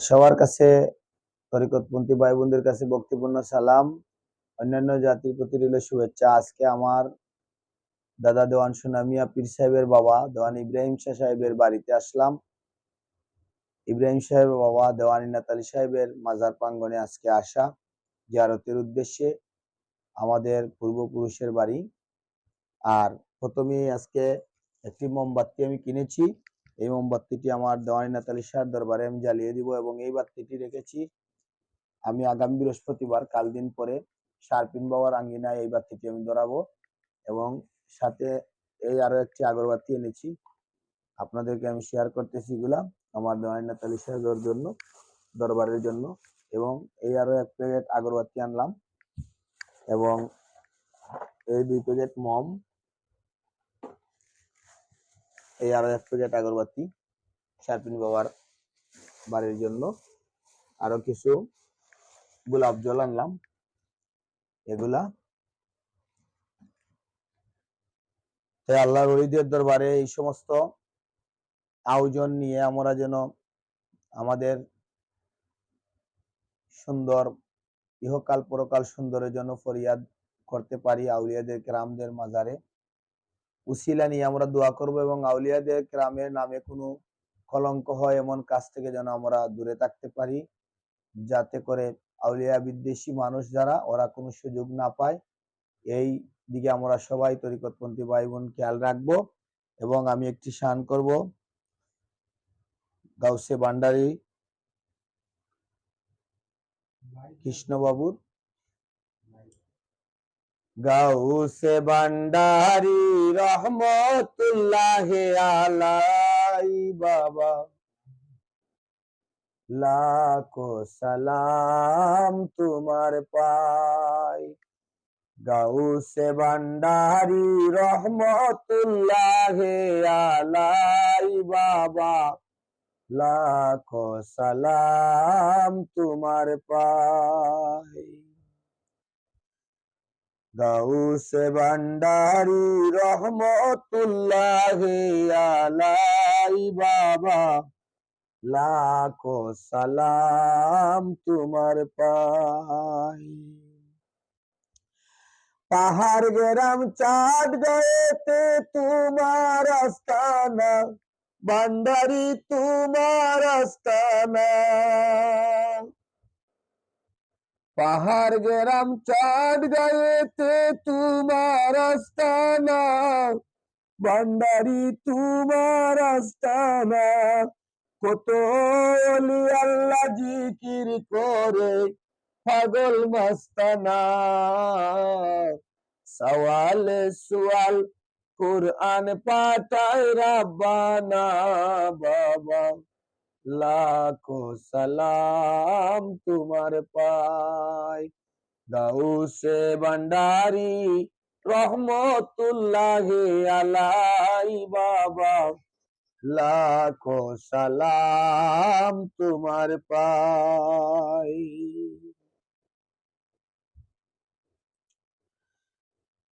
সবার কাছে তরিকতপন্থী ভাই বোনদের কাছে বক্তিপূর্ণ সালাম। অন্যান্য জাতির প্রতি রইল শুভেচ্ছা। আজকে আমার দাদা দেওয়ান সুনামিয়া পীর সাহেবের বাবা, দেওয়ান ইব্রাহিম শাহ সাহেবের বাড়িতে আসলাম। ইব্রাহিম সাহেবের বাবা, দেওয়ান ইনাত আলী সাহেবের মাজার প্রাঙ্গনে আজকে আসা জিয়ারতের উদ্দেশ্যে আমাদের পূর্বপুরুষের বাড়ি। আর প্রথমে আজকে একটি মোমবাতি আমি কিনেছি। এই মোমবাতিটি আমার দেওয়ানি নাতালি শাহ দরবারে আমি জ্বালিয়ে দিব এবং এই বাতিটি রেখেছি। আমি আগামী বৃহস্পতিবার কাল দিন পরে শারপিন বাবার আঙ্গিনায় এই বাতিটি আমি ধরাবো এবং সাথে এই আরও একটি আগরবাতি এনেছি। আপনাদেরকে আমি শেয়ার করতেছি এগুলা আমার দেওয়ানি নাতালি সাহেবের জন্য, দরবারের জন্য এবং এই আরও এক প্যাকেট আগরবাতি আনলাম এবং এই দুই প্যাকেট মম এই আরও এক প্যাকেট আগরবাতি শারপিন বাবার বাড়ির জন্য। আরও কিছু গোলাপ জল আনলাম। এগুলা। তাই আল্লাহ রলিদের দরবারে এই সমস্ত আয়োজন নিয়ে আমরা যেন আমাদের সুন্দর ইহকাল পরকাল সুন্দরের জন্য ফরিয়াদ করতে পারি আউলিয়াদের গ্রামদের মাজারে। উসিলা নিয়ে আমরা দোয়া করব এবং আউলিয়াদের গ্রামের নামে কোনো কলঙ্ক হয় এমন কাজ থেকে যেন আমরা দূরে থাকতে পারি, যাতে করে আউলিয়া বিদ্বেষী মানুষ যারা, ওরা কোনো সুযোগ না পায়। এই দিকে আমরা সবাই তরিকতপন্থী ভাই বোন খেয়াল রাখব এবং আমি একটি শান করব। গাউসে ভান্ডারি কৃষ্ণবাবুর গাউসে ভান্ডারি রহমতুল্লাহ আলাই বাবা। লাখো সালাম তোমার পাই। গাউসে ভান্ডারি রহমতুল্লাহ আলাই বাবা। লাখো সালাম তোমার পাই। গাউসে ভান্ডারি রহমতুল্লাহ আলাই বাবা। লাখো সালাম তোমার পাই। পাহাড় গেরাম চাঁদ গয়েতে তোমার আস্তানা। ভান্ডারি তোমার আস্তানা। পাহাড় গেরাম চাঁদ গায়েতে তোমার আস্তানা, ভান্ডারি তোমার আস্তানা। কত আল্লাহ জিকির করে পাগল মাস্তানা। সওয়াল সুয়াল কুরআন পাঠায় রাব্বানা বাবা। লাখো সালাম তোমার পাই গাউসে ভান্ডারি রহমতুল্লাহ আলাই বাবা। লাখো সালাম তোমার পাই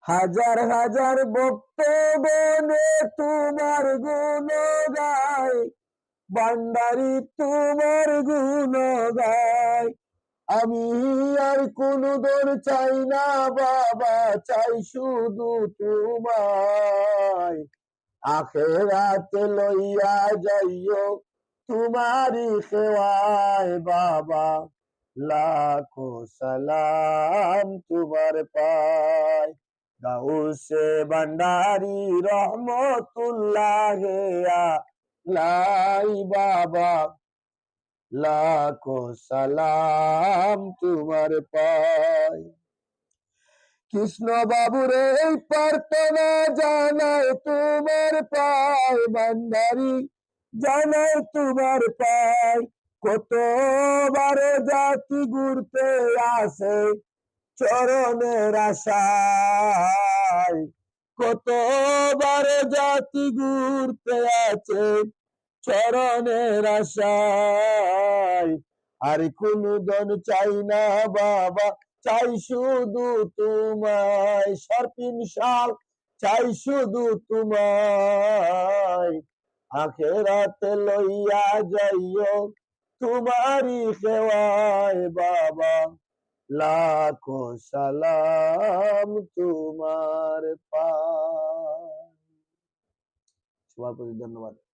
হাজার হাজার ভক্ত বনে তোমার গুণ গায় ভান্ডারি তোমার গুণ গায় আমি আর কোন দর চাই না, বাবা, চাই শুধু তোমায়। আখেরাতে লইয়া যাইও তোমারি খেওয়ায় বাবা। লাখো সালাম তোমার পায়। গাউসে ভান্ডারি রহমতুল্লাহ লাই বাবা। লাখো সালাম তোমার পায়। কৃষ্ণ বাবুর এই প্রার্থনা জানায় তোমার পায়, ভান্ডারি। জানায় তোমার পায়, কতবার জাতি ঘুরতে আসে চরণের আশায়। কতবার জাতি ঘুরতে আছে চরণের আশায়। আর কোন দন চাই না বাবা, চাই শুধু তোমায়। সর্পিন শাল, চাই শুধু তোমায়। আখেরাতে লইয়া যাইও তোমারি খেওয়ায় বাবা। লাখো সালাম তোমার পা সবার প্রতি ধন্যবাদ।